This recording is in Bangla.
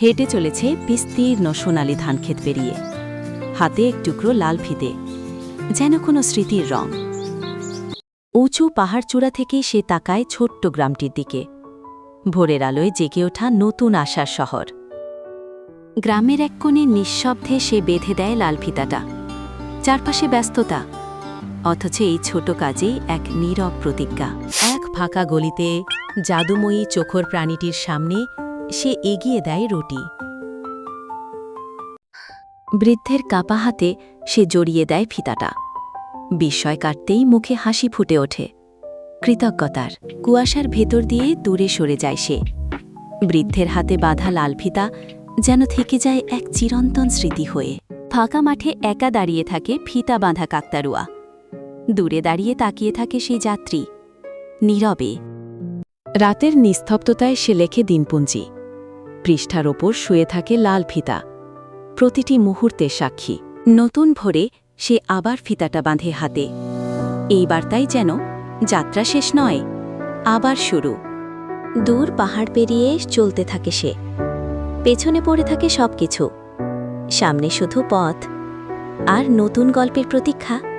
হেঁটে চলেছে বিস্তীর্ণ সোনালি ধানক্ষেত পেরিয়ে। হাতে এক টুকরো লাল ফিতে, যেন কোনো স্মৃতির রং। উঁচু পাহাড়চূড়া থেকে সে তাকায় ছোট্ট গ্রামটির দিকে। ভোরের আলোয় জেগে ওঠা নতুন আশার শহর। গ্রামের এক কোণে নিঃশব্দে সে বেঁধে দেয় লাল ফিতাটা। চারপাশে ব্যস্ততা, অথচ এই ছোট কাজেই এক নীরব প্রতিজ্ঞা। এক ফাঁকা গলিতে জাদুময়ী চোখর প্রাণীটির সামনে সে এগিয়ে দেয় রুটি। বৃদ্ধের কাপা হাতে সে জড়িয়ে দেয় ফিতাটা। বিস্ময় কাটতেই মুখে হাসি ফুটে ওঠে। কৃতজ্ঞতার কুয়াশার ভেতর দিয়ে দূরে সরে যায় সে। বৃদ্ধের হাতে বাঁধা লাল ফিতা যেন থেকে যায় এক চিরন্তন স্মৃতি হয়ে। ফাঁকা মাঠে একা দাঁড়িয়ে থাকে ফিতা বাঁধা কাকতারুয়া। দূরে দাঁড়িয়ে তাকিয়ে থাকে সেই যাত্রী। নীরবে। রাতের নিস্তব্ধতায় সে লেখে দিনপুঞ্জি। পৃষ্ঠার ওপর শুয়ে থাকে লাল ফিতা। প্রতিটি মুহূর্তের সাক্ষী। নতুন ভোরে সে আবার ফিতাটা বাঁধে হাতে। এইবার তাই যেন যাত্রা শেষ নয়, আবার শুরু। দূর পাহাড় পেরিয়ে চলতে থাকে সে। পেছনে পড়ে থাকে সবকিছু। সামনে শুধু পথ। আর নতুন গল্পের প্রতীক্ষা।